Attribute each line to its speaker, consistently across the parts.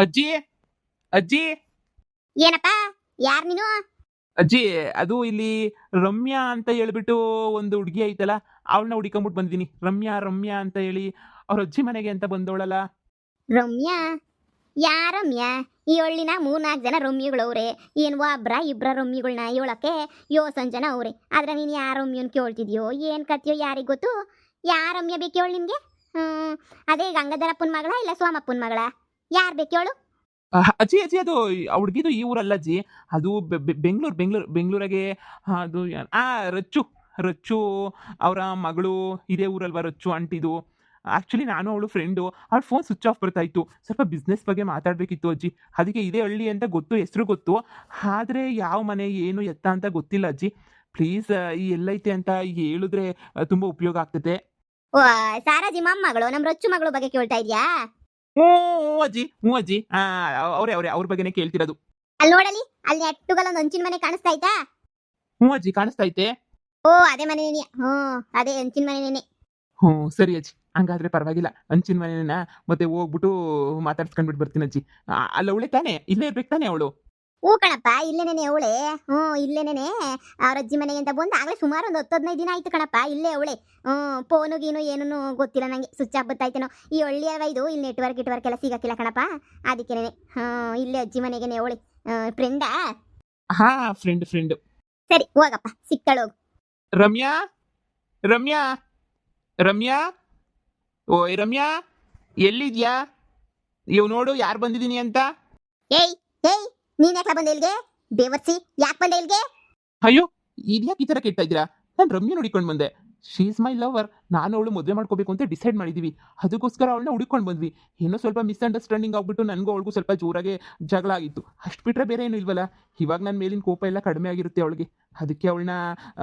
Speaker 1: ಅಜ್ಜಿ? ಅಜ್ಜಿ?
Speaker 2: ಏನಪ್ಪ? ಯಾರ್ ನೀನು?
Speaker 1: ಅಜ್ಜಿ ಅದು ಇಲ್ಲಿ ರಮ್ಯಾ ಅಂತ ಹೇಳ್ಬಿಟ್ಟು ಒಂದು ಹುಡುಗಿ ಐತಲ್ಲ ಅವಳನ್ನ ಹುಡಿಕೊಂಬಿಟ್ಟು ಬಂದಿದ್ದೀನಿ ರಮ್ಯಾ ರಮ್ಯಾ ಅಂತ ಹೇಳಿ ಅವ್ರ ಅಜ್ಜಿ ಮನೆಗೆ ಅಂತ ಬಂದವಳಲ್ಲ.
Speaker 2: ರಮ್ಯಾ? ಯಾ ರಮ್ಯಾ? ಈ ಹಳ್ಳಿನ ಮೂರ್ನಾಲ್ಕು ಜನ ರಮ್ಯಗಳವ್ರೆ ಏನ್ ಒಬ್ರ ಇಬ್ರ ರಮ್ಯಗಳನ್ನ ಹೇಳಕ್ಕೆ ಯೋ ಸಂಜನ ಅವ್ರೆ. ಆದ್ರೆ ನೀನು ಯಾ ರಮ್ಯನ್ ಕೇಳ್ತಿದ್ಯೋ ಏನ್ ಕತ್ತಿಯೋ ಯಾರಿಗ್ ಗೊತ್ತು? ಯಾ ರಮ್ಯ ಬೇಕು ಹೇಳು ನಿಮಗೆ? ಹ್ಮ್ ಅದೇ ಗಂಗಾಧರಪ್ಪನ ಮಗಳ ಇಲ್ಲ ಸೋಮಪ್ಪನ ಮಗಳ? ಯಾರ್ ಬೇಕು ಹೇಳು?
Speaker 1: ಅಜ್ಜಿ ಅಜ್ಜಿ ಅದು ಹುಡುಗಿದು ಈ ಊರಲ್ಲ ಅಜ್ಜಿ. ಅದು ಬೆಂಗಳೂರು ಬೆಂಗಳೂರು ಬೆಂಗಳೂರಾಗೆ ಅದು ಆ ರಚ್ಚು ರಚ್ಚು ಅವರ ಮಗಳು ಇದೇ ಊರಲ್ವಾ ರಚ್ಚು ಅಂಟಿದು ಆ್ಯಕ್ಚುಲಿ ನಾನು ಅವಳು ಫ್ರೆಂಡು ಅವ್ಳ ಫೋನ್ ಸ್ವಿಚ್ ಆಫ್ ಬರ್ತಾಯಿತ್ತು ಸ್ವಲ್ಪ ಬಿಸ್ನೆಸ್ ಬಗ್ಗೆ ಮಾತಾಡಬೇಕಿತ್ತು ಅಜ್ಜಿ. ಅದಕ್ಕೆ ಇದೇ ಹಳ್ಳಿ ಅಂತ ಗೊತ್ತು ಹೆಸರು ಗೊತ್ತು. ಆದರೆ ಯಾವ ಮನೆ ಏನು ಎತ್ತ ಅಂತ ಗೊತ್ತಿಲ್ಲ ಅಜ್ಜಿ. ಪ್ಲೀಸ್ ಈ ಎಲ್ಲೈತೆ ಅಂತ ಹೇಳಿದ್ರೆ ತುಂಬ ಉಪಯೋಗ ಆಗ್ತದೆ
Speaker 2: ಸಾರಾಜಿ ಮಮ್ಮಗಳು ನಮ್ ರಚ್ಚು ಮಗಳು ಬಗ್ಗೆ ಕೇಳ್ತಾ ಇದ್ಯಾ?
Speaker 1: ಹ್ಞೂ ಹ್ಞೂ ಅಜ್ಜಿ ಹ್ಞೂ ಅಜ್ಜಿ. ಅವ್ರೆ ಅವರೇ ಅವ್ರ ಬಗ್ಗೆನೇ ಕೇಳ್ತಿರೋದು.
Speaker 2: ಅಲ್ಲಿ ನೋಡಲಿ ಅಲ್ಲಿ ನೆಟ್ಟುಗಲ್ಲೊಂದು ಹಂಚಿನ ಮನೆ ಕಾಣಿಸ್ತಾ ಐತಾ?
Speaker 1: ಹ್ಞೂ ಅಜ್ಜಿ ಕಾಣಿಸ್ತಾ ಐತೆ.
Speaker 2: ಓ ಅದೇ ಮನೆನೇನೆ ಹ್ಞೂ ಅದೇ ಹಂಚಿನ ಮನೆನೇನೆ
Speaker 1: ಹ್ಞೂ ಸರಿ ಅಜ್ಜಿ. ಹಂಗಾದ್ರೆ ಪರವಾಗಿಲ್ಲ. ಹಂಚಿನ ಮನೆನ ಮತ್ತೆ ಹೋಗ್ಬಿಟ್ಟು ಮಾತಾಡ್ಸ್ಕೊಂಡ್ಬಿಟ್ಟು ಬರ್ತೀನಿ ಅಜ್ಜಿ. ಅಲ್ಲ ಅವಳೆ ತಾನೇ? ಇಲ್ಲೇ ಇರ್ಬೇಕು ತಾನೇ ಅವಳು?
Speaker 2: ಹೂ ಕಣಪ್ಪ ಇಲ್ಲೇನೇನೆ ಅವಳೆ? ಹ್ಞೂ ಇಲ್ಲೇನೇನೆ. ಅವ್ರ ಅಜ್ಜಿ ಮನೆಗೆ ಅಂತ ಬಂದು ಆಗ್ಲೇ ಸುಮಾರು ಒಂದು ಹತ್ತು ಹದಿನೈದು ದಿನ ಆಯ್ತು ಕಣಪ್ಪ ಇಲ್ಲೇ ಅವಳೆ. ಹ್ಞೂ ಫೋನು ಗೀನು ಏನೂ ಗೊತ್ತಿಲ್ಲ ನನಗೆ ಸ್ವಿಚ್ ಆಫ್ ಬತ್ತಾಯ್ತೇನೋ. ಈ ಒಳ್ಳೆಯ ಇದು ಇಲ್ಲಿ ನೆಟ್ವರ್ಕ್ ಇಟ್ವರ್ಕ್ ಎಲ್ಲ ಸಿಗಕ್ಕಿಲ್ಲ ಕಣಪ್ಪ. ಅದಕ್ಕೇನೆ ಹ್ಞೂ ಇಲ್ಲೇ ಅಜ್ಜಿ ಮನೆಗೆ ಅವಳೆ. ಫ್ರೆಂಡಾ
Speaker 1: ಹಾ ಫ್ರೆಂಡ್ ಫ್ರೆಂಡ್
Speaker 2: ಸರಿ ಹೋಗಪ್ಪ ಸಿಕ್ತಾಳು ಹೋಗು.
Speaker 1: ರಮ್ಯಾ? ರಮ್ಯಾ? ರಮ್ಯಾ? ಓಯ್ ರಮ್ಯಾ ಎಲ್ಲಿದ್ಯಾ? ಇವ್ ನೋಡು ಯಾರು ಬಂದಿದ್ದೀನಿ ಅಂತ?
Speaker 2: ಏಯ್ ಏಯ್ ನೀನ್ ಯಾಕೆ ಬಂದೆ ಇಲ್ಗೆ ದೇವರ್ಸಿ ಯಾಕೆ ಬಂದೆ ಇಲ್ಗೆ
Speaker 1: ಅಯ್ಯೋ, ಇದ್ಯಾಕೆ ಈ ತರ ಕೇಳ್ತಾ ಇದ್ದೀರಾ? ನಾನು ರಮ್ಯ ನೋಡಿಕೊಂಡು ಬಂದೆ. ಶೀ ಇಸ್ ಮೈ ಲವರ್ ನಾನು ಅವಳು ಮದುವೆ ಮಾಡ್ಕೋಬೇಕು ಅಂತ ಡಿಸೈಡ್ ಮಾಡಿದ್ದೀವಿ ಅದಕ್ಕೋಸ್ಕರ ಅವಳನ್ನ ಹುಡುಕೊಂಡು ಬಂದ್ವಿ. ಏನೋ ಸ್ವಲ್ಪ ಮಿಸ್ಅಂಡರ್ಸ್ಟ್ಯಾಂಡಿಂಗ್ ಆಗ್ಬಿಟ್ಟು ನನಗೂ ಅವಳಿಗೂ ಸ್ವಲ್ಪ ಜೋರಾಗೆ ಜಗಳ ಆಗಿತ್ತು. ಅಷ್ಟು ಬಿಟ್ಟರೆ ಬೇರೆ ಏನೂ ಇಲ್ವಲ್ಲ? ಇವಾಗ ನನ್ನ ಮೇಲಿನ ಕೋಪ ಎಲ್ಲ ಕಡಿಮೆ ಆಗಿರುತ್ತೆ ಅವಳಿಗೆ. ಅದಕ್ಕೆ ಅವಳನ್ನ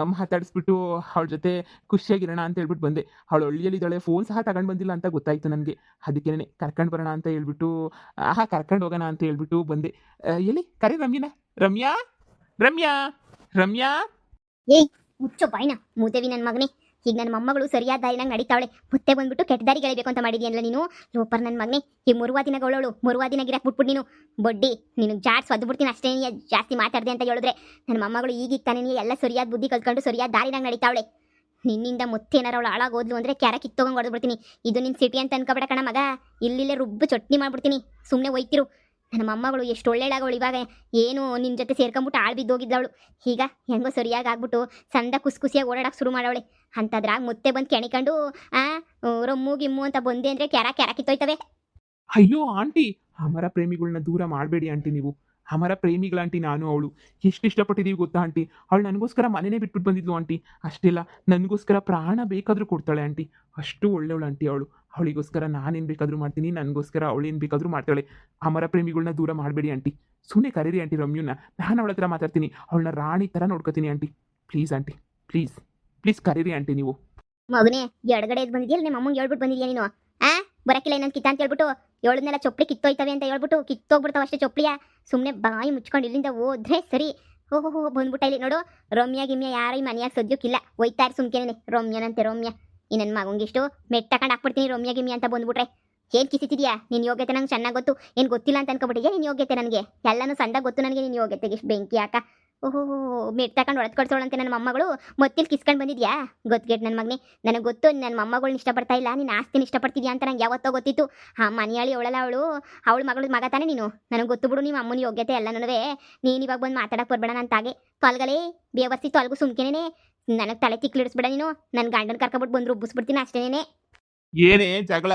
Speaker 1: ಮಾತಾಡಿಸ್ಬಿಟ್ಟು ಅವಳ ಜೊತೆ ಖುಷಿಯಾಗಿರೋಣ ಅಂತ ಹೇಳ್ಬಿಟ್ಟು ಬಂದೆ. ಅವಳು ಹಳ್ಳಿಯಲ್ಲಿದ್ದಾಳೆ ಫೋನ್ ಸಹ ತಗೊಂಡು ಬಂದಿಲ್ಲ ಅಂತ ಗೊತ್ತಾಯಿತು ನನಗೆ. ಅದಕ್ಕೇನೆ ಕರ್ಕೊಂಡು ಬರೋಣ ಅಂತ ಹೇಳ್ಬಿಟ್ಟು, ಆಹಾ, ಕರ್ಕೊಂಡು ಹೋಗೋಣ ಅಂತ ಹೇಳ್ಬಿಟ್ಟು ಬಂದೆ. ಎಲ್ಲಿ? ಕರೆ ರಮ್ಯನ? ರಮ್ಯಾ? ರಮ್ಯಾ? ರಮ್ಯಾ?
Speaker 2: ಮುಚ್ಚು ಬಾಯ್ನ. ಮೂದೇವಿ ನನ್ನ ಮಗನೇ. ಈಗ ನನ್ನ ಮೊಮ್ಮಗಳು ಸರಿಯಾದ ದಾರಿನಾಗ ನಡೀತಾವಳೆ. ಮತ್ತೆ ಬಂದ್ಬಿಟ್ಟು ಕೆಟ್ಟ ದಾರಿ ಗೆಳಿಬೇಕು ಅಂತ ಮಾಡಿದ್ಯಲ್ಲ ನೀನು? ಲೋಪರ್ ನನ್ನ ಮಗನೇ, ಈ ಮುರುವ ದಿನಗಳವಳು ಮುರುವ ದಿನ ಗಿರಕ್ ಬಿಟ್ಬಿಟ್ಟು ನೀನು. ಬಡ್ಡಿ, ನಿನಗೆ ಜಾಡ್ಸ್ ಒದ್ದು ಅಷ್ಟೇ ಜಾಸ್ತಿ ಮಾತಾಡ್ದೆ ಅಂತ ಹೇಳಿದ್ರೆ. ನನ್ನ ಮೊಮ್ಮಗಳು ಈಗೀಗ ತಾನೇ ಎಲ್ಲ ಸರಿಯಾದ ಬುದ್ಧಿ ಕಲ್ತ್ಕೊಂಡು ಸರಿಯಾದ ದಾರಿನಾಗ ನಡೀತಾವಳೆ. ನಿನ್ನಿಂದ ಮತ್ತೆ ಏನಾರು ಅವಳು ಹಾಳಾಗೋದ್ಲು ಅಂದ್ರೆ ಕ್ಯಾರ ಕಿತ್ತೋಗಂಗೆ ಹೊಡೆದ್ಬಿಡ್ತೀನಿ ಇದು ನಿನ್ನ ಸಿಟಿ ಅಂತ ಅನ್ಕೋಬೇಡ ಕಣ ಮಗ. ಇಲ್ಲಿಲ್ಲೇ ರುಬ್ಬು ಚಟ್ನಿ ಮಾಡ್ಬಿಡ್ತೀನಿ. ಸುಮ್ಮನೆ ಒಯ್ತಿರು. ನನ್ನ ಅಮ್ಮಗಳು ಎಷ್ಟು ಒಳ್ಳೆಳಾಗವಳು ಇವಾಗ. ಏನು ನಿನ್ನ ಜೊತೆ ಸೇರ್ಕೊಂಬಿಟ್ಟು ಆಳು ಬಿದ್ದೋಗಿದ್ದವಳು ಈಗ ಹೆಂಗೋ ಸರಿಯಾಗಿ ಆಗ್ಬಿಟ್ಟು ಸಂದ ಕುಸ್ ಕುಸಿಯಾಗಿ ಓಡಾಡಕ್ಕೆ ಶುರು ಮಾಡವಳೆ. ಅಂಥದ್ರಾಗ ಮುತ್ತೆ ಬಂದು ಕೆಣಿಕೊಂಡು, ಆ ರೊಮ್ಮು ಗಿಮ್ಮು ಅಂತ ಬಂದೆ ಅಂದರೆ ಕ್ಯಾರ ಕ್ಯಾರ ಕಿತ್ತೋಯ್ತವೆ.
Speaker 1: ಅಯ್ಯೋ ಆಂಟಿ, ಅಮರ ಪ್ರೇಮಿಗಳನ್ನ ದೂರ ಮಾಡಬೇಡಿ ಆಂಟಿ ನೀವು. ಅಮರ ಪ್ರೇಮಿಗಳ ಆಂಟಿ ನಾನು ಅವಳು. ಎಷ್ಟು ಇಷ್ಟಪಟ್ಟಿದ್ದೀವಿ ಗೊತ್ತಾ ಆಂಟಿ? ಅವಳು ನನಗೋಸ್ಕರ ಮನೆನೇ ಬಿಟ್ಬಿಟ್ಟು ಬಂದಿದ್ಲು ಆಂಟಿ. ಅಷ್ಟಿಲ್ಲ ನನಗೋಸ್ಕರ ಪ್ರಾಣ ಬೇಕಾದರೂ ಕೊಡ್ತಾಳೆ ಆಂಟಿ. ಅಷ್ಟು ಒಳ್ಳೆಯವಳು ಆಂಟಿ ಅವಳು. ಅವಳಿಗೋಸ್ಕರ ನಾನೇನು ಬೇಕಾದರೂ ಮಾಡ್ತೀನಿ, ನನಗೋಸ್ಕರ ಅವಳೇನು ಬೇಕಾದರೂ ಮಾಡ್ತಾಳೆ. ಮರ ಪ್ರೇಮಿಗಳನ್ನ ದೂರ ಮಾಡಬೇಡಿ ಆಂಟಿ. ಸುಮ್ಮನೆ ಕರೀರಿ ಆಂಟಿ ರಮ್ಯೂನ. ನಾನು ಅವಳ ಹತ್ರ ಮಾತಾಡ್ತೀನಿ. ಅವಳನ್ನ ರಾಣಿ ಥರ ನೋಡ್ಕೋತೀನಿ aunty. Please aunty, please please ಕರೀರಿ ಆಂಟಿ ನೀವು.
Speaker 2: ಮಗನೇ, ಎಡಗಡೆ ಬಂದಿದ್ಯಲ್ಲ ನಿಮ್ಮ ಅಮ್ಮಂಗೆ ಹೇಳ್ಬಿಟ್ಟು ಬಂದಿದ್ಯಾ ನೀನು? ಆ? ಬರಕ್ಕಿಲ್ಲ ಇನ್ನೊಂದು ಕಿತ್ತ ಅಂತ ಹೇಳ್ಬಿಟ್ಟು ಏಳನ್ನೆಲ್ಲ ಚೊಪ್ಲಿ ಕಿತ್ತೋಯ್ತವೆ ಅಂತ ಹೇಳ್ಬಿಟ್ಟು ಕಿತ್ತೋಗ್ಬಿಡ್ತಾವ ಅಷ್ಟೇ ಚೊಪ್ಲಿಯ ಸುಮ್ಮನೆ ಬಾಯಿ ಮುಚ್ಕೊಂಡು ಇಲ್ಲಿಂದ ಹೋದ್ರೆ ಸರಿ. ಓಹೋ ಹೋ ಬಂದ್ಬಿಟ್ಟ ಇಲ್ಲಿ ನೋಡು. ರಮ್ಯಾ, ಗಿಮ್ಯಾ ಯಾರು ಈ ಮನೆಯಾಗ ಸದ್ಯಕ್ಕಿಲ್ಲ ಒಯ್ತಾರೆ ಸುಮ್ಕೆನೇ. ರಮ್ಯನಂತೆ, ರಮ್ಯ. ನನ್ನ ಮಗಂಗಿಷ್ಟು ಮೆಟ್ ತಕೊಂಡ್ ಹಾಕ್ಬಿಡ್ತೀನಿ ರಮ್ಯ ಗಿಮಿ ಅಂತ ಬಂದ್ಬಿಟ್ರೆ. ಏನ್ ಕಿಸಿತಿದ್ಯಾ? ನಿನ್ನ ಯೋಗ್ಯತೆ ನಂಗೆ ಚೆನ್ನಾಗಿ ಗೊತ್ತು. ಏನ್ ಗೊತ್ತಿಲ್ಲ ಅಂತ ಅನ್ಕೊಬಿಟ್ಟಿದ್ಯಾ ನಿನ್ನ ಯೋಗ್ಯತೆ ನನಗೆ? ಎಲ್ಲಾನು ಸಂದ ಗೊತ್ತು ನನಗೆ ನಿನ್ ಯೋಗ್ಯತೆಗೆ ಇಷ್ಟು ಬೆಂಕಿ ಹಾಕ. ಓಹೋ ಮೆಟ್ ತಗೊಂಡು ಒಳತ್ ಕೊಡ್ಸೋಳಂತೆ ನನ್ನ ಮೊಮ್ಮಗಳು. ಮೊತ್ತಿಲ್ ಕಿಸ್ಕೊಂಡು ಬಂದಿದ್ಯಾ? ಗೊತ್ತಿಗೆಟ್ ನನ್ನ ಮಗನೇ. ನನಗೆ ಗೊತ್ತು ನನ್ನ ಮೊಮ್ಮಗಳನ್ನ ಇಷ್ಟಪಡ್ತಾ ಇಲ್ಲ. ನೀನು ಆಸ್ತಿನ ಇಷ್ಟಪಡ್ತಿದ್ಯಾ ಅಂತ ನಂಗೆ ಯಾವತ್ತೋ ಗೊತ್ತಿತ್ತು. ಹಾ ಮನೆಯಾಳಿ ಅವಳಲ್ಲ ಅವಳು. ಅವಳ ಮಗಳು ಮಗ ತಾನೇ ನೀನು. ನನಗೆ ಗೊತ್ತು ಬಿಡು ನಿಮ್ಮ ಅಮ್ಮನ ಯೋಗ್ಯತೆ ಎಲ್ಲ ನನವೇ ನೀನು ಇವಾಗ ಬಂದು ಮಾತಾಡಕ್ಕೆ ಬರ್ಬೇಡ ನಂತಾಗೆ ತಾಗೆ. ತೊಲ್ಗಲೇ ಬೇವರ್ಸಿ ತೊಲ್ಗು ಸುಮ್ಕೆನೇ ನನಗೆ ತಲೆ ತಿಕ್ಲಿಡಿಸ್ಬೇಡ ನೀನು. ನನ್ನ ಗಂಡನ ಕರ್ಕೊಬಿಟ್ಟು ಬಂದು ರುಬ್ಬಿಸ್ಬಿಡ್ತೀನಿ ಅಷ್ಟೇನೆ.
Speaker 1: ಏನೇ ಜಗಳ?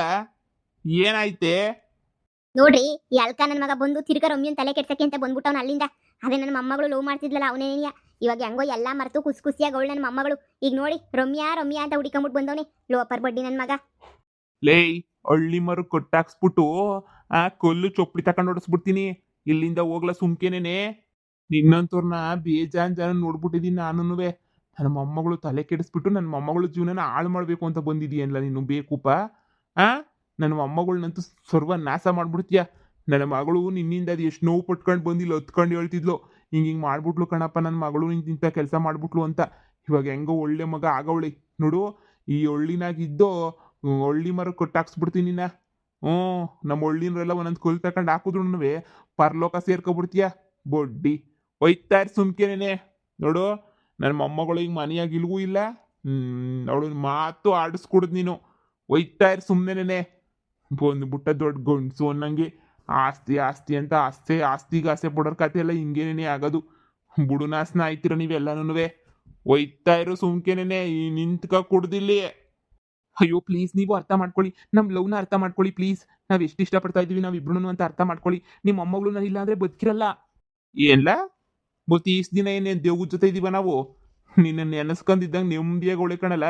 Speaker 1: ಏನಾಯ್ತೆ?
Speaker 2: ನೋಡ್ರಿ ಈ ಅಲ್ಕ ನನ್ನ ಮಗ ಬಂದು ತಿರ್ಗ ರಮ್ಯನ್ ತಲೆ ಕೆಡ್ಸಕ್ಕೆ ಅಂತ ಬಂದ್ಬಿಟ್ಟವ್ನ ಅಲ್ಲಿಂದ. ಅದೇ ನನ್ನ ಮೊಮ್ಮಗಳು ಲವ್ ಮಾಡ್ತಿದ್ಲಲ್ಲ ಅವನೇನಿಯ ಇವಾಗ ಹೆಂಗೋ ಎಲ್ಲ ಮರೆತು ಕುಸ್ ಕುಸಿಯಾಗಿ ಅವಳು ನನ್ನ ಮೊಮ್ಮಗಳು. ಈಗ ನೋಡಿ ರಮ್ಯಾ ರಮ್ಯಾ ಅಂತ ಹುಡಿಕೊಂಬಿಟ್ಟು ಬಂದವನೇ. ಲೋಪರ್ ಬಡ್ಡಿ ನನ್ನ ಮಗ.
Speaker 1: ಲೇ ಅಳ್ಳಿ ಮರು ಕೊಟ್ಟಾಕ್ಸ್ಬಿಟ್ಟು ಆ ಕೊಲ್ಲು ಚೊಪ್ಪಿ ತಕೊಂಡ್ ಹೊಡಿಸ್ಬಿಡ್ತೀನಿ. ಇಲ್ಲಿಂದ ಹೋಗ್ಲ ಸುಮ್ಕೆನೇನೆ. ನಿನ್ನಂತವ್ರನ್ನ ಬೇಜಾನ್ ಜನ ನೋಡ್ಬಿಟ್ಟಿದ್ದೀನಿ ನಾನು ನನ್ನ ಮೊಮ್ಮಗಳು ತಲೆ ಕೆಡಿಸ್ಬಿಟ್ಟು ನನ್ನ ಮೊಮ್ಮಗಳ ಜೀವನನ ಹಾಳು ಮಾಡಬೇಕು ಅಂತ ಬಂದಿದೀಯಲ್ಲ ನೀನು ಬೇಕುಪ್ಪ ಆ? ನನ್ನ ಮೊಮ್ಮಗಳನ್ನಂತೂ ಸರ್ವ ನಾಶ ಮಾಡ್ಬಿಡ್ತೀಯ. ನನ್ನ ಮಗಳು ನಿನ್ನಿಂದ ಅದು ಎಷ್ಟು ನೋವು ಪಟ್ಕೊಂಡು ಬಂದಿಲ್ಲ ಹೊತ್ಕೊಂಡು ಹೇಳ್ತಿದ್ಲು, ಹಿಂಗೆ ಹಿಂಗೆ ಮಾಡ್ಬಿಟ್ಲು ಕಣಪ್ಪ, ನನ್ನ ಮಗಳು ಇಂಥ ಕೆಲಸ ಮಾಡ್ಬಿಟ್ಲು ಅಂತ. ಇವಾಗ ಹೆಂಗೋ ಒಳ್ಳೆ ಮಗ ಆಗವಳಿ. ನೋಡು, ಈ ಹಳ್ಳಿನಾಗಿದ್ದೋ ಒಳ್ಳಿ ಮರ ಕೊಟ್ಟಾಕ್ಸ್ಬಿಡ್ತೀನಿ ನಾ
Speaker 3: ಹ್ಞೂ, ನಮ್ಮ ಒಳ್ಳಿನರೆಲ್ಲ ಒಂದೊಂದು ಕೊಲ್ ತಗೊಂಡು ಹಾಕಿದ್ರು ಪರಲೋಕ ಸೇರ್ಕೊಬಿಡ್ತೀಯ. ಬೊಡ್ಡಿ, ಒಯ್ತಾರೆ ಸುಮ್ಕೆನೇನೆ ನೋಡು ನನ್ನ ಮೊಮ್ಮಗಳು ಈಗ ಮನೆಯಾಗ ಇಲ್ವೂ ಇಲ್ಲ. ಅವಳು ಮಾತು ಆಡಿಸ್ಕೊಡ್ದು ನೀನು. ಒಯ್ತಾ ಇರ್ ಒಂದು ಬುಟ್ಟ ದೊಡ್ಡ ಗೊಂಡ್ಸು ಅನ್ನಂಗೆ ಆಸ್ತಿ ಆಸ್ತಿ ಅಂತ ಆಸ್ತಿ ಆಸ್ತಿಗೆ ಆಸೆ ಪಡೋರ್ ಕತೆ ಎಲ್ಲ ಹಿಂಗೇನೇನೆ ಆಗೋದು. ಬುಡುನಾಸ್ನ ಆಯ್ತಿರ ನೀವೆಲ್ಲನೂ ಒಯ್ತಾ ಇರೋ ಈ ನಿಂತ್ಕ ಕುಡ್ದಿಲ್ಲಿ.
Speaker 1: ಅಯ್ಯೋ, ಪ್ಲೀಸ್, ನೀವು ಅರ್ಥ ಮಾಡ್ಕೊಳ್ಳಿ. ನಮ್ಮ ಲವ್ನ ಅರ್ಥ ಮಾಡ್ಕೊಳ್ಳಿ ಪ್ಲೀಸ್. ನಾವು ಎಷ್ಟು ಇಷ್ಟಪಡ್ತಾ ಇದೀವಿ ನಾವು ಇಬ್ರು ಅಂತ ಅರ್ಥ ಮಾಡ್ಕೊಳ್ಳಿ. ನಿಮ್ಮ ಮೊಮ್ಮಗಳು ನಾನು ಇಲ್ಲ ಅಂದ್ರೆ ಬದುಕಿರಲ್ಲ.
Speaker 3: ಏನ್ಲ? ಮತ್ತೆ ಇಷ್ಟು ದಿನ ಏನೇನು ದೇವ್ರ ಜೊತೆ ಇದೀವ ನಾವು? ನಿನ್ನ ನೆನೆಸ್ಕೊಂಡಿದ್ದಂಗೆ ನೆಮ್ಮದಿಯಾಗಿ ಒಳ್ಳೆ ಕಣಲ್ಲ.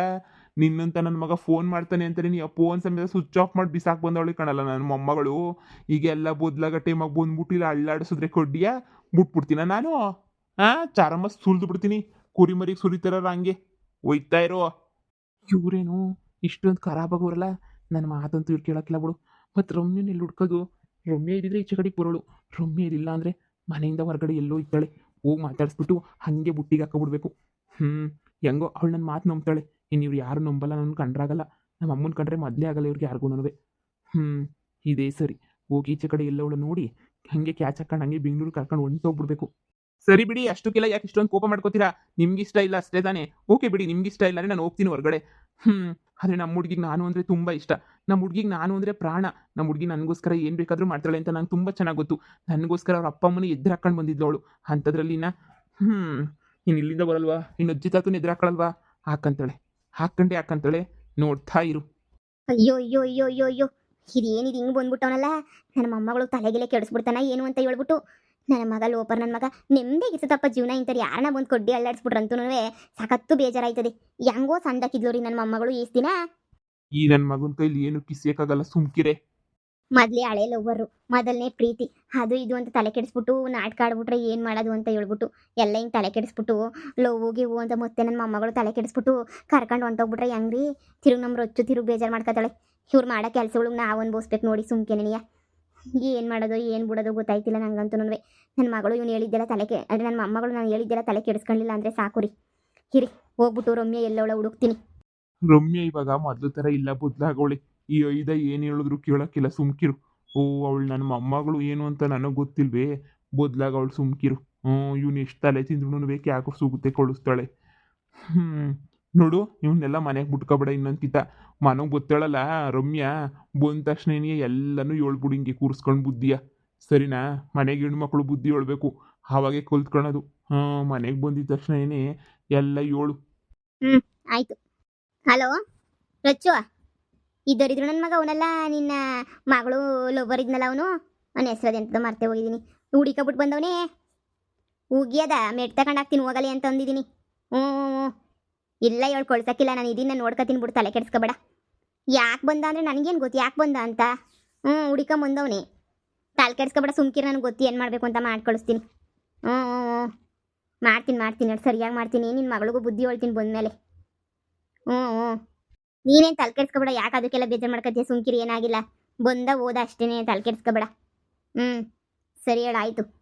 Speaker 3: ನಿನ್ನಂತ ನನ್ನ ಮಗ ಫೋನ್ ಮಾಡ್ತಾನೆ ಅಂತಾನೆ ನೀ ಫೋನ್ ಸಮೇತ ಸ್ವಿಚ್ ಆಫ್ ಮಾಡಿ ಬಿಸಾಕ್ ಬಂದವಳಿ ಕಣಲ್ಲ ನನ್ನ ಮೊಮ್ಮಗಳು. ಈಗ ಎಲ್ಲ ಟೈಮಾಗ ಬಂದ್ಬಿಟ್ಟು ಬಂದ್ಬಿಟ್ಟಿಲ್ಲ ಅಳ್ಳಾಡಿಸಿದ್ರೆ ಕೊಡ್ಡಿಯ ಬಿಟ್ಬಿಡ್ತೀನ ನಾನು? ಹಾ ಚಾರಮ್ಮ ಸುಲ್ದು ಬಿಡ್ತೀನಿ. ಕುರಿ ಮರಿಗೆ ಸುರಿತಾರ ಹಂಗೆ. ಒಯ್ತಾ ಇರೋ.
Speaker 1: ಇವ್ರೇನು? ಇಷ್ಟೊಂದು ಖರಾಬ್ ಆಗೋರಲ್ಲ? ನನ್ನ ಮಾತಂತೂ ಇವ್ರು ಕೇಳಕ್ಕಿಲ್ಲ ಬಿಡು. ಮತ್ತು ರಮ್ಯನ ಎಲ್ಲಿ ಹುಡ್ಕೋದು? ರಮ್ಯ ಇದ್ದಿದ್ರೆ ಈಚೆ ಕಡೆಗೆ ಬರೋಳು. ರಮ್ಯ ಇದಿಲ್ಲ ಅಂದರೆ ಮನೆಯಿಂದ ಹೊರಗಡೆ ಎಲ್ಲೋ ಇದ್ದಾಳೆ. ಹೋಗಿ ಮಾತಾಡಿಸ್ಬಿಟ್ಟು ಹಾಗೆ ಬುಟ್ಟಿಗೆ ಹಾಕೊಬಿಡ್ಬೇಕು. ಹ್ಞೂ ಹೆಂಗೋ ಅವಳು ನನ್ನ ಮಾತು ನಂಬ್ತಾಳೆ. ಇನ್ನು ಇವ್ರು ಯಾರು ನಂಬಲ್ಲ ನನ್ನ ಕಂಡ್ರಾಗಲ್ಲ. ನಮ್ಮ ಅಮ್ಮನ ಕಂಡ್ರೆ ಮೊದಲೇ ಆಗಲ್ಲ ಇವ್ರಿಗೆ ಯಾರಿಗೂ ನನಗೆ ಹ್ಞೂ ಇದೇ ಸರಿ. ಹೋಗಿ ಈಚೆ ಕಡೆ ಎಲ್ಲವಳು ನೋಡಿ, ಹಂಗೆ ಕ್ಯಾಚ್ ಹಾಕೊಂಡು ಹಂಗೆ ಬೆಂಗಳೂರು ಕರ್ಕೊಂಡು ಹೊಂಟೋಗ್ಬಿಡ್ಬೇಕು. ಸರಿ ಬಿಡಿ, ಅಷ್ಟಕ್ಕೆಲ್ಲ ಯಾಕೆ ಇಷ್ಟೊಂದು ಕೋಪ ಮಾಡ್ಕೋತೀರಾ? ನಿಮ್ಗೆ ಇಷ್ಟ ಇಲ್ಲ ಅಷ್ಟೇ ತಾನೇ. ಓಕೆ ಬಿಡಿ, ನಿಮ್ಗೆ ಇಷ್ಟ ಇಲ್ಲ ಅಂದರೆ ನಾನು ಹೋಗ್ತೀನಿ ಹೊರಗಡೆ. ಹ್ಞೂ ಆದರೆ ನಮ್ಮ ಹುಡುಗಿಗೆ ನಾನು ಅಂದರೆ ತುಂಬ ಇಷ್ಟ. ನಮ್ಮ ಹುಡುಗಿಗೆ ನಾನು ಅಂದರೆ ಪ್ರಾಣ. ನಮ್ಮ ಹುಡುಗಿ ನನಗೋಸ್ಕರ ಏನು ಬೇಕಾದರೂ ಮಾಡ್ತಾಳೆ ಅಂತ ನಂಗೆ ತುಂಬ ಚೆನ್ನಾಗಿ ಗೊತ್ತು. ನನಗೋಸ್ಕರ ಅವ್ರ ಅಪ್ಪ ಅಮ್ಮನ ಎದುರು ಹಾಕೊಂಡು ಬಂದಿದ್ಲು ಅವಳು. ಅಂಥದ್ರಲ್ಲಿನ ಹ್ಞೂ ಇನ್ನು ಇಲ್ಲಿಂದ ಬರಲ್ವಾ? ಇನ್ನು ಅಜ್ಜಿ ತಾತನ ಎದುರು ಹಾಕೊಳ್ಳಲ್ವಾ ಹಾಕಂತಾಳೆ. ಹಾಕಂಡೆ ಹಾಕಂತಾಳೆ. ನೋಡ್ತಾ ಇರು.
Speaker 2: ಅಯ್ಯೋ ಅಯ್ಯೋ ಅಯ್ಯೋ ಅಯ್ಯೋ ಅಯ್ಯೋ. ಇದೇನಿದು ಹಿಂಗೆ ಬಂದ್ಬಿಟ್ಟವನಲ್ಲ? ನನ್ನ ಮೊಮ್ಮಗಳು ತಲೆಗೆಲೆ ಕೆಡಿಸ್ಬಿಡ್ತಾನ ಏನು ಅಂತ ಹೇಳ್ಬಿಟ್ಟು. ನನ್ನ ಮಗ ಲೋಪರ್ ನನ್ನ ಮಗ ನೆಮ್ಮದಿಗಿರ್ತದಪ್ಪ ಜೀವನ ಇಂಥವ್ರು ಯಾರನ್ನ ಬಂದು ಕೊಡ್ಡಿ ಅಲ್ಲಾಡಿಸ್ಬಿಟ್ರಂತೂ ಸಖತ್ತು ಬೇಜಾರಾಯ್ತದೆ. ಹೆಂಗೋ ಸಂದಾಕಿದ್ಲು ರೀ ನನ್ನ ಮೊಮ್ಮಗಳು ಈಸ್ ದಿನ.
Speaker 3: ಈ ನನ್ನ ಮಗನ ಕೈಲಿ ಏನು ಕಿಸಿಯಕ್ಕಾಗಲ್ಲ ಸುಮ್ಕಿರೆ.
Speaker 2: ಮೊದಲೇ ಹಳೆ ಲವ್ವರು ಮೊದಲನೇ ಪ್ರೀತಿ. ಅದು ಇದು ಅಂತ ತಲೆ ಕೆಡಿಸ್ಬಿಟ್ಟು, ನಾಟಕ ಆಡ್ಬಿಟ್ರೆ ಏನು ಮಾಡೋದು ಅಂತ ಹೇಳ್ಬಿಟ್ಟು, ಎಲ್ಲ ಹಿಂಗೆ ತಲೆ ಕೆಡಿಸ್ಬಿಟ್ಟು ಲವ್ ಗಿವು ಅಂತ ಮತ್ತೆ ನನ್ನ ಮೊಮ್ಮಗಳು ತಲೆ ಕೆಡಿಸ್ಬಿಟ್ಟು ಕರ್ಕೊಂಡು ಹೊಂಟೋಗ್ಬಿಟ್ರೆ ಹೆಂಗ್ರಿ? ತಿರುಗಿ ನಮ್ಮ ರೊಚ್ಚು ತಿರುಗಿ ಬೇಜಾರು ಮಾಡ್ಕೊತಾಳೆ. ಇವ್ರು ಮಾಡೋ ಕೆಲಸಗಳು ನಾವು ಅನ್ಭವಿಸ್ಬೇಕು ನೋಡಿ ಸುಮ್ಕೆನೆಯ ಏನು ಮಾಡೋದು, ಏನು ಬಿಡೋದು ಗೊತ್ತಾಯ್ತಿಲ್ಲ ನಂಗಂತೂ ನನ್ನ ಮಗಳು ಇವ್ನು ಹೇಳಿದ್ದೆಲ್ಲ ತಲೆ ಕೆ ಅಂದರೆ ನನ್ನ ಮೊಮ್ಮಗಳು ನಾನು ಹೇಳಿದ್ದೆಲ್ಲ ತಲೆ ಕೆಡಿಸ್ಕೊಳ್ಳಿಲ್ಲ ಅಂದರೆ ಸಾಕು ರೀ. ಕಿರಿ ಹೋಗ್ಬಿಟ್ಟು ರಮ್ಯ ಎಲ್ಲವಳ ಹುಡುಕ್ತೀನಿ.
Speaker 3: ರಮ್ಯ ಇವಾಗ ಮೊದಲು ಥರ ಇಲ್ಲ ಬದ್ಲಾಗವಳೆ ಈ ಐದ ಏನು ಹೇಳಿದ್ರು ಕೇಳಕ್ಕಿಲ್ಲ, ಸುಮ್ಕಿರು. ಓ, ಅವಳು ನನ್ನ ಮೊಮ್ಮಗಳು ಏನು ಅಂತ ನನಗೆ ಗೊತ್ತಿಲ್ವೇ. ಬದ್ಲಾಗ ಅವಳು ಸುಮ್ಕಿರು. ಹ್ಞೂ ಇವನು ಎಷ್ಟು ತಲೆ ತಿಂದ್ರು ಬೇಕು ಯಾಕೋ ಸುಗುತ್ತೆ ಕೊಳಿಸ್ತಾಳೆ ಹ್ಞೂ ನೋಡು ಇವನ್ನೆಲ್ಲ ಮನೆಗೆ ಬಿಟ್ಕೊಬೇಡ ಇನ್ನೊಂದ್ಕಿತ. ಮನೆಗೆ ಗೊತ್ತಾಳಲ್ಲ, ರಮ್ಯ ಬಂದ ತಕ್ಷಣನೇ ಎಲ್ಲನೂ ಹೇಳ್ಬಿಡು ಹಿಂಗೆ ಕೂರಿಸ್ಕೊಂಡು ಬುದ್ಧಿಯ. ಸರಿನಾ? ಮನೆಗೆ ಹೆಣ್ಮಕ್ಳು ಬುದ್ಧಿ ಹೇಳ್ಬೇಕು. ಆವಾಗೆ ಕಲ್ತ್ಕೊಳೋದು. ಹ್ಞೂ ಮನೆಗೆ ತಕ್ಷಣ ತಕ್ಷಣನೇ ಎಲ್ಲ ಏಳು
Speaker 2: ಆಯಿತು. ಹಲೋ? ರಚ್ಚು ಇದ್ದರಿದ್ರು ನನ್ನ ಮಗ ಅವನಲ್ಲ, ನಿನ್ನ ಮಗಳು ಲೋಬರ್ ಇದ್ನಲ್ಲ ಅವನು? ಅವನ ಹೆಸರದ ಎಂತ ಮರ್ತೆ ಹೋಗಿದ್ದೀನಿ. ಹುಡಿಕಬಿಟ್ಟು ಬಂದವನೇ? ಉಗಿಯದ ಮೆಟ್ ತಗೊಂಡಾಗ್ತೀನಿ ಹೋಗಲಿ ಅಂತ ಅಂದಿದ್ದೀನಿ. ಹ್ಞೂ. ಇಲ್ಲ ಹೇಳಿ ಕೊಳ್ಸಕ್ಕಿಲ್ಲ, ನಾನು ಇದನ್ನ ನೋಡ್ಕೊತೀನಿ ಬಿಡು, ತಲೆ ಕೆಡಿಸ್ಕೊಬೇಡ. ಯಾಕೆ ಬಂದ ಅಂದರೆ ನನಗೇನು ಗೊತ್ತು, ಯಾಕೆ ಬಂದ ಅಂತ? ಹ್ಞೂ ಹುಡಿಕೊಂಬಂದವನೇ ತಲೆ ಕೆಡಿಸ್ಕೊಬೇಡ, ಸುಮ್ಕಿರ, ನನಗೆ ಗೊತ್ತಿ, ಏನು ಮಾಡಬೇಕು ಅಂತ ಮಾಡಿ ಕಳಿಸ್ತೀನಿ. ಹ್ಞೂ ಹ್ಞೂ ಹ್ಞೂ ಮಾಡ್ತೀನಿ ಮಾಡ್ತೀನಿ ಸರಿಯಾಗಿ ಮಾಡ್ತೀನಿ. ನಿನ್ನ ಮಗಳಿಗೂ ಬುದ್ಧಿ ಹೇಳ್ತೀನಿ, ಬಂದಮೇಲೆ. ಹ್ಞೂ ಹ್ಞೂ. ನೀನೇನು ತಲೆ ಕೆಡ್ಸ್ಕೊಬೇಡ, ಯಾಕೆ ಅದಕ್ಕೆಲ್ಲ ಬೇಜಾರು ಮಾಡ್ಕೊತೀಯ ಸುಮ್ಕಿರಿ, ಏನಾಗಿಲ್ಲ. ಬಂದ ಓದ ಅಷ್ಟೇನೆ ತಲೆ ಕೆಡ್ಸ್ಕೊಬೇಡ. ಹ್ಞೂ ಸರಿ ಹೇಳ, ಆಯಿತು.